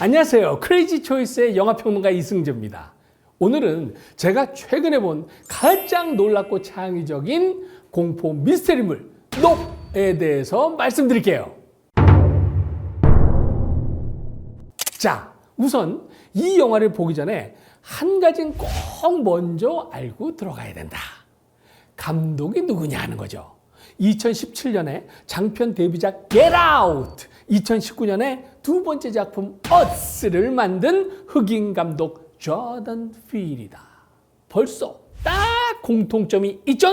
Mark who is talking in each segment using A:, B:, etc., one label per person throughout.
A: 안녕하세요. 크레이지 초이스의 영화평론가 이승재입니다. 오늘은 제가 최근에 본 가장 놀랍고 창의적인 공포 미스테리물 녹에 대해서 말씀드릴게요. 자, 우선 이 영화를 보기 전에 한 가지는 꼭 먼저 알고 들어가야 된다. 감독이 누구냐 하는 거죠. 2017년에 장편 데뷔작 Get Out, 2019년에 두 번째 작품 Us를 만든 흑인 감독 조던 필이다. 벌써 딱 공통점이 있죠?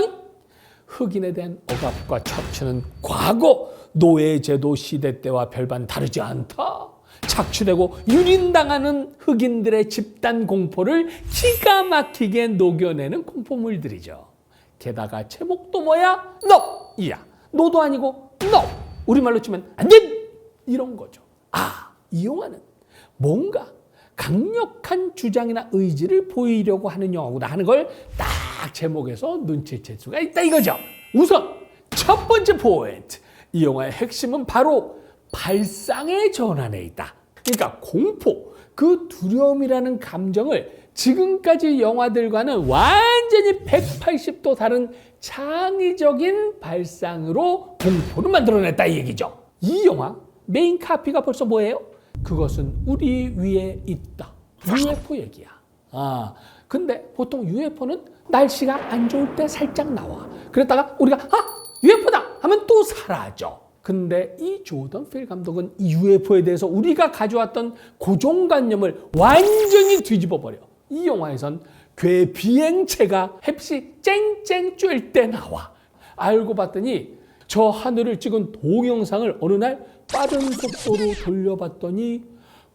A: 흑인에 대한 억압과 착취는 과거 노예제도 시대 때와 별반 다르지 않다. 착취되고 유린당하는 흑인들의 집단 공포를 기가 막히게 녹여내는 공포물들이죠. 게다가 제목도 뭐야? 너! 이야. 너도 아니고 너! 우리말로 치면 안 돼! 이런 거죠. 아, 이 영화는 뭔가 강력한 주장이나 의지를 보이려고 하는 영화구나 하는 걸 딱 제목에서 눈치챌 수가 있다 이거죠. 우선 첫 번째 포인트. 이 영화의 핵심은 바로 발상의 전환에 있다. 그러니까 공포, 그 두려움이라는 감정을 지금까지 영화들과는 완전히 180도 다른 창의적인 발상으로 공포를 만들어냈다 이 얘기죠. 이 영화 메인 카피가 벌써 뭐예요? 그것은 우리 위에 있다. UFO 얘기야. 아, 근데 보통 UFO는 날씨가 안 좋을 때 살짝 나와. 그랬다가 우리가 아, UFO다 하면 또 사라져. 근데 이 조던 필 감독은 이 UFO에 대해서 우리가 가져왔던 고정관념을 완전히 뒤집어 버려. 이 영화에선 괴 비행체가 햇빛이 쨍쨍 쬐을 때 나와. 알고 봤더니 저 하늘을 찍은 동영상을 어느 날 빠른 속도로 돌려봤더니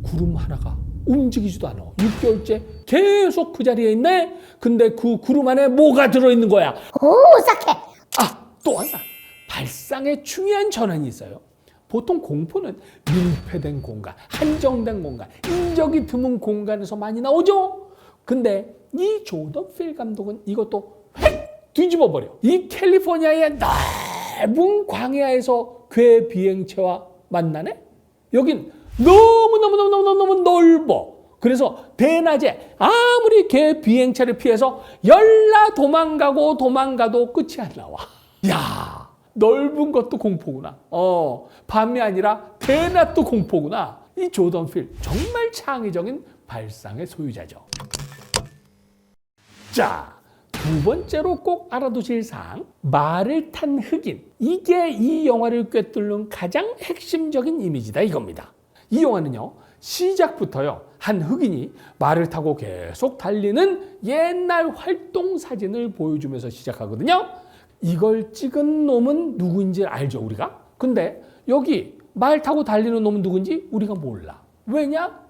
A: 구름 하나가 움직이지도 않아. 6개월째 계속 그 자리에 있네? 근데 그 구름 안에 뭐가 들어있는 거야?
B: 오, 싹해.
A: 아, 또 하나. 발상에 중요한 전환이 있어요. 보통 공포는 밀폐된 공간, 한정된 공간, 인적이 드문 공간에서 많이 나오죠? 근데 이 조던 필 감독은 이것도 획 뒤집어 버려. 이 캘리포니아의 넓은 광야에서 괴 비행체와 만나네? 여긴 너무너무너무너무너무 넓어. 그래서 대낮에 아무리 개 비행차를 피해서 열나 도망가고 도망가도 끝이 안 나와. 야, 넓은 것도 공포구나. 어, 밤이 아니라 대낮도 공포구나. 이 조던 필 정말 창의적인 발상의 소유자죠. 자, 두 번째로 꼭 알아두실 사항. 말을 탄 흑인. 이게 이 영화를 꿰뚫는 가장 핵심적인 이미지다 이겁니다. 이 영화는요, 시작부터요, 한 흑인이 말을 타고 계속 달리는 옛날 활동 사진을 보여주면서 시작하거든요. 이걸 찍은 놈은 누구인지 알죠, 우리가? 근데 여기 말 타고 달리는 놈은 누군지 우리가 몰라. 왜냐?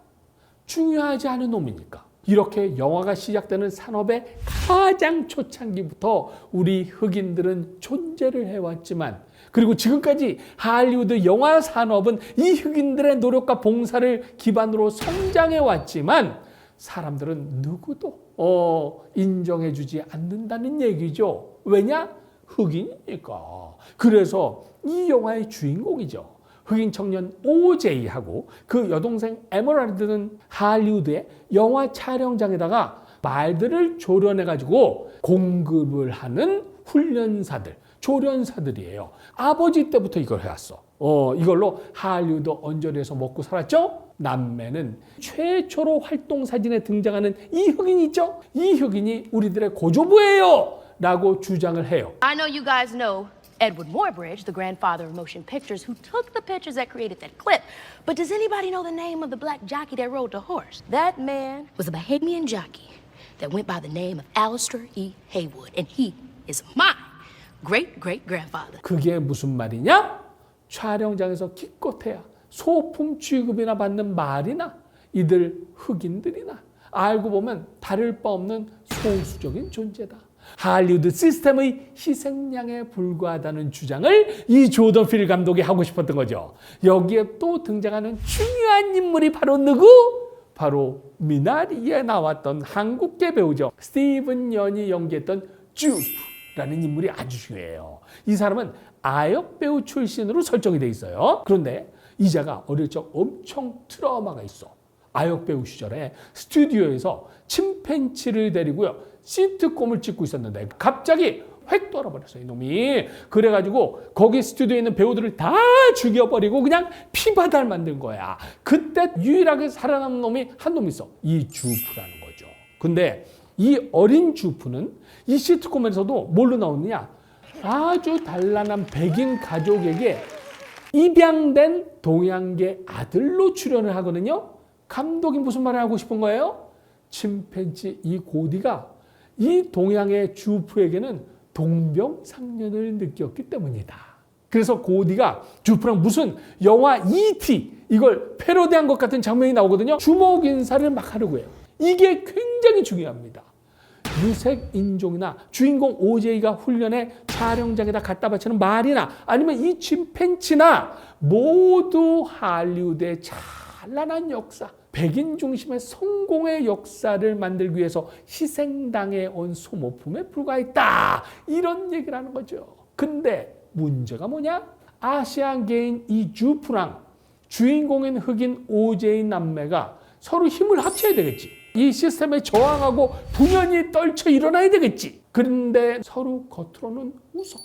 A: 중요하지 않은 놈이니까. 이렇게 영화가 시작되는 산업의 가장 초창기부터 우리 흑인들은 존재를 해왔지만 그리고 지금까지 할리우드 영화 산업은 이 흑인들의 노력과 봉사를 기반으로 성장해 왔지만 사람들은 누구도 어, 인정해 주지 않는다는 얘기죠. 왜냐? 흑인이니까. 그래서 이 영화의 주인공이죠. 흑인 청년 OJ하고 그 여동생 에머랄드는 할리우드의 영화 촬영장에다가 말들을 조련해가지고 공급을 하는 훈련사들, 조련사들이에요. 아버지 때부터 이걸 해왔어. 어, 이걸로 할리우드 언저리에서 먹고 살았죠? 남매는 최초로 활동 사진에 등장하는 이 흑인 있죠? 이 흑인이 우리들의 고조부예요! 라고 주장을 해요.
C: I know you guys know Edward Moorbridge, the grandfather of motion pictures, who took the pictures that created that clip. But does anybody know the name of the black jockey that rode the horse? That man was a Bahamian jockey that went by the name of Alistair E. Haywood, and he is my great great grandfather.
A: 그게 무슨 말이냐? 촬영장에서 기껏해야 소품 취급이나 받는 말이나 이들 흑인들이나 알고 보면 다를 바 없는 소수적인 존재다. 할리우드 시스템의 희생양에 불과하다는 주장을 이 조던 필 감독이 하고 싶었던 거죠. 여기에 또 등장하는 중요한 인물이 바로 누구? 바로 미나리에 나왔던 한국계 배우죠. 스티븐 연이 연기했던 주프라는 인물이 아주 중요해요. 이 사람은 아역 배우 출신으로 설정이 돼 있어요. 그런데 이자가 어릴 적 엄청 트라우마가 있어. 아역 배우 시절에 스튜디오에서 침팬치를 데리고요. 시트콤을 찍고 있었는데 갑자기 획 돌아버렸어요 이놈이. 그래가지고 거기 스튜디오에 있는 배우들을 다 죽여버리고 그냥 피바다를 만든 거야. 그때 유일하게 살아남은 놈이 한놈 있어. 이 주프라는 거죠. 근데 이 어린 주프는 이 시트콤에서도 뭘로 나오느냐? 아주 단란한 백인 가족에게 입양된 동양계 아들로 출연을 하거든요. 감독이 무슨 말을 하고 싶은 거예요? 침팬지 이 고디가 이 동양의 주프에게는 동병상련을 느꼈기 때문이다. 그래서 고디가 주프랑 무슨 영화 E.T. 이걸 패러디한 것 같은 장면이 나오거든요. 주먹 인사를 막 하려고 해요. 이게 굉장히 중요합니다. 유색 인종이나 주인공 오제이가 훈련에 촬영장에다 갖다 바치는 말이나 아니면 이 침팬치나 모두 할리우드의 찬란한 역사, 백인 중심의 성공의 역사를 만들기 위해서 희생당해 온 소모품에 불과했다. 이런 얘기를 하는 거죠. 근데 문제가 뭐냐? 아시안계인 이 주프랑 주인공인 흑인 오제이 남매가 서로 힘을 합쳐야 되겠지. 이 시스템에 저항하고 분연히 떨쳐 일어나야 되겠지. 그런데 서로 겉으로는 웃어.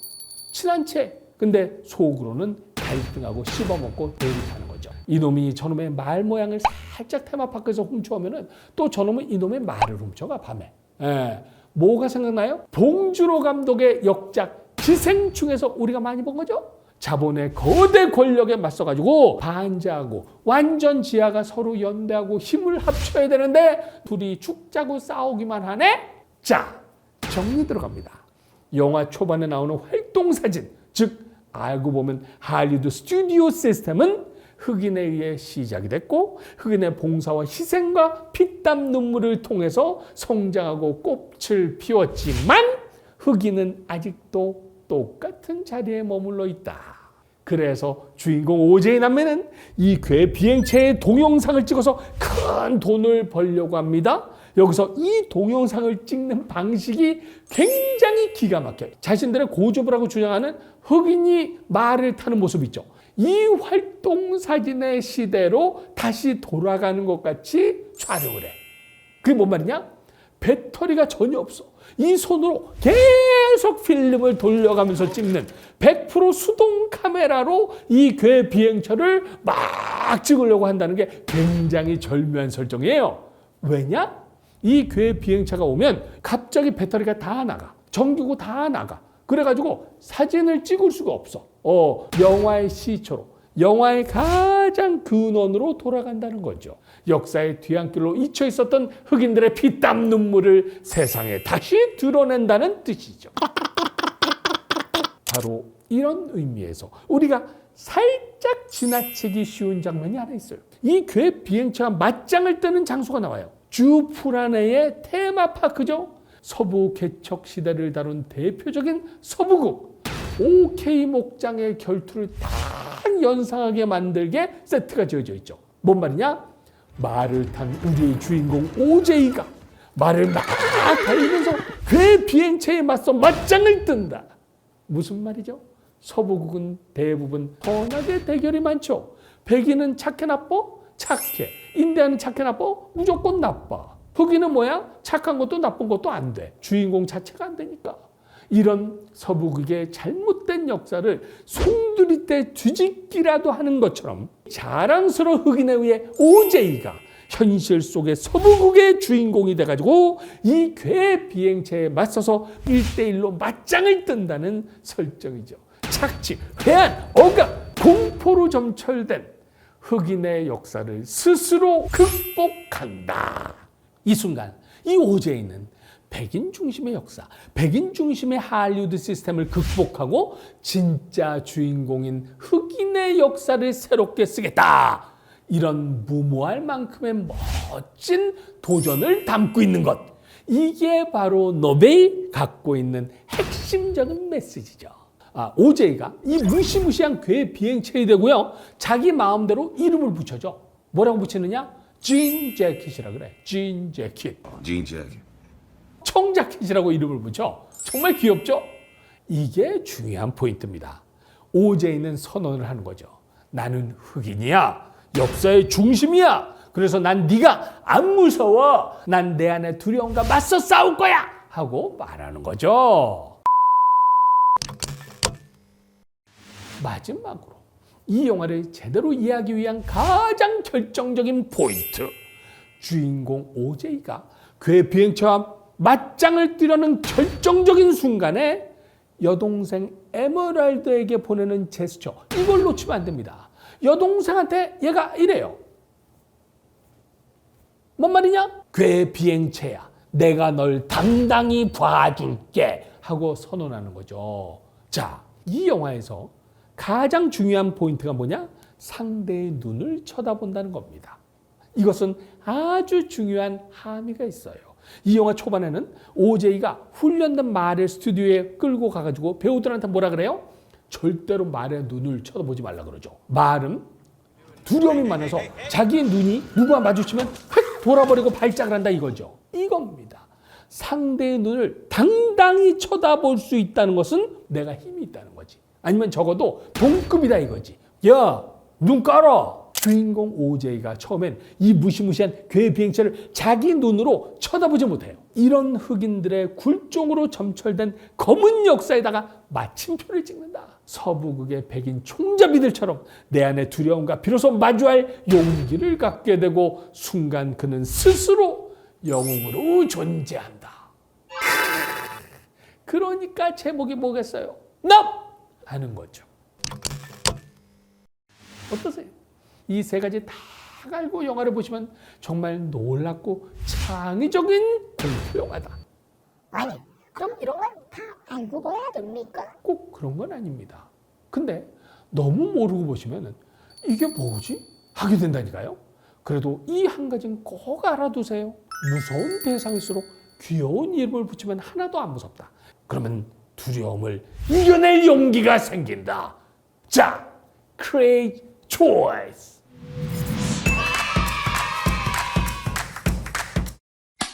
A: 친한 채. 근데 속으로는 갈등하고 씹어먹고 대립하는 거죠. 이놈이 저놈의 말 모양을 살짝 테마파크에서 훔쳐오면은 또 저놈은 이놈의 말을 훔쳐가 밤에. 예. 뭐가 생각나요? 봉주로 감독의 역작 기생충에서 우리가 많이 본 거죠? 자본의 거대 권력에 맞서가지고 반지하고 완전 지하가 서로 연대하고 힘을 합쳐야 되는데 둘이 죽자고 싸우기만 하네? 자, 정리 들어갑니다. 영화 초반에 나오는 활동 사진, 즉 알고 보면 할리우드 스튜디오 시스템은 흑인에 의해 시작이 됐고 흑인의 봉사와 희생과 피땀 눈물을 통해서 성장하고 꽃을 피웠지만 흑인은 아직도 똑같은 자리에 머물러 있다. 그래서 주인공 오제이 남매는 이 괴 비행체의 동영상을 찍어서 큰 돈을 벌려고 합니다. 여기서 이 동영상을 찍는 방식이 굉장히 기가 막혀요. 자신들의 고조부라고 주장하는 흑인이 말을 타는 모습 있죠. 이 활동 사진의 시대로 다시 돌아가는 것 같이 촬영을 해. 그게 뭔 말이냐? 배터리가 전혀 없어. 이 손으로 계속 필름을 돌려가면서 찍는 100% 수동 카메라로 이 괴 비행철을 막 찍으려고 한다는 게 굉장히 절묘한 설정이에요. 왜냐? 이 괴 비행차가 오면 갑자기 배터리가 다 나가. 전기고 다 나가. 그래가지고 사진을 찍을 수가 없어. 어, 영화의 시초로. 영화의 가장 근원으로 돌아간다는 거죠. 역사의 뒤안길로 잊혀 있었던 흑인들의 피땀 눈물을 세상에 다시 드러낸다는 뜻이죠. 바로 이런 의미에서 우리가 살짝 지나치기 쉬운 장면이 하나 있어요. 이 괴 비행차가 맞짱을 뜨는 장소가 나와요. 주프라네의 테마파크죠. 서부 개척 시대를 다룬 대표적인 서부극 OK 목장의 결투를 딱 연상하게 만들게 세트가 지어져 있죠. 뭔 말이냐? 말을 탄 우리의 주인공 오제이가 말을 막 달리면서 괴 비행체에 맞서 맞짱을 뜬다. 무슨 말이죠? 서부국은 대부분 번하게 대결이 많죠. 백인은 착해 나빠? 착해. 인디아는 착해 나빠? 무조건 나빠. 흑인은 뭐야? 착한 것도 나쁜 것도 안 돼. 주인공 자체가 안 되니까. 이런 서부극의 잘못된 역사를 송두리 때 뒤집기라도 하는 것처럼 자랑스러운 흑인에 의해 오제이가 현실 속의 서부극의 주인공이 돼가지고 이 괴 비행체에 맞서서 1대1로 맞짱을 뜬다는 설정이죠. 착취, 회한, 억압, 공포로 점철된 흑인의 역사를 스스로 극복한다. 이 순간 이 오제이는 백인 중심의 역사, 백인 중심의 할리우드 시스템을 극복하고 진짜 주인공인 흑인의 역사를 새롭게 쓰겠다. 이런 무모할 만큼의 멋진 도전을 담고 있는 것. 이게 바로 노베이 갖고 있는 핵심적인 메시지죠. 아, 오제이가 이 무시무시한 괴 비행체이 되고요. 자기 마음대로 이름을 붙여줘. 뭐라고 붙이느냐? 진 재킷이라 그래. 진 재킷.
B: Jean jacket.
A: 청자켓이라고 이름을 붙여. 정말 귀엽죠? 이게 중요한 포인트입니다. 오제이는 선언을 하는 거죠. 나는 흑인이야. 역사의 중심이야. 그래서 난 네가 안 무서워. 난 내 안에 두려움과 맞서 싸울 거야. 하고 말하는 거죠. 마지막으로 이 영화를 제대로 이해하기 위한 가장 결정적인 포인트. 주인공 오제이가 그의 비행체와 맞짱을 뜨려는 결정적인 순간에 여동생 에메랄드에게 보내는 제스처. 이걸 놓치면 안 됩니다. 여동생한테 얘가 이래요. 뭔 말이냐? 괴 비행체야. 내가 널 당당히 봐줄게. 하고 선언하는 거죠. 자, 이 영화에서 가장 중요한 포인트가 뭐냐? 상대의 눈을 쳐다본다는 겁니다. 이것은 아주 중요한 함의가 있어요. 이 영화 초반에는 오제이가 훈련된 말을 스튜디오에 끌고 가가지고 배우들한테 뭐라 그래요? 절대로 말의 눈을 쳐다보지 말라 그러죠. 말은 두려움이 많아서 자기의 눈이 누구와 마주치면 휙 돌아버리고 발작을 한다 이거죠. 이겁니다. 상대의 눈을 당당히 쳐다볼 수 있다는 것은 내가 힘이 있다는 거지. 아니면 적어도 동급이다 이거지. 야, 눈 깔아. 주인공 오제이가 처음엔 이 무시무시한 괴 비행체를 자기 눈으로 쳐다보지 못해요. 이런 흑인들의 굴종으로 점철된 검은 역사에다가 마침표를 찍는다. 서부극의 백인 총잡이들처럼 내 안의 두려움과 비로소 마주할 용기를 갖게 되고 순간 그는 스스로 영웅으로 존재한다. 그러니까 제목이 뭐겠어요? 납! 하는 거죠. 어떠세요? 이 세 가지 다 알고 영화를 보시면 정말 놀랍고 창의적인 영화다.
B: 아니, 그럼 이런 건 다 알고 봐야 됩니까?
A: 꼭 그런 건 아닙니다. 근데 너무 모르고 보시면 이게 뭐지? 하게 된다니까요. 그래도 이 한 가지는 꼭 알아두세요. 무서운 대상일수록 귀여운 이름을 붙이면 하나도 안 무섭다. 그러면 두려움을 이겨낼 용기가 생긴다. 자, create choice.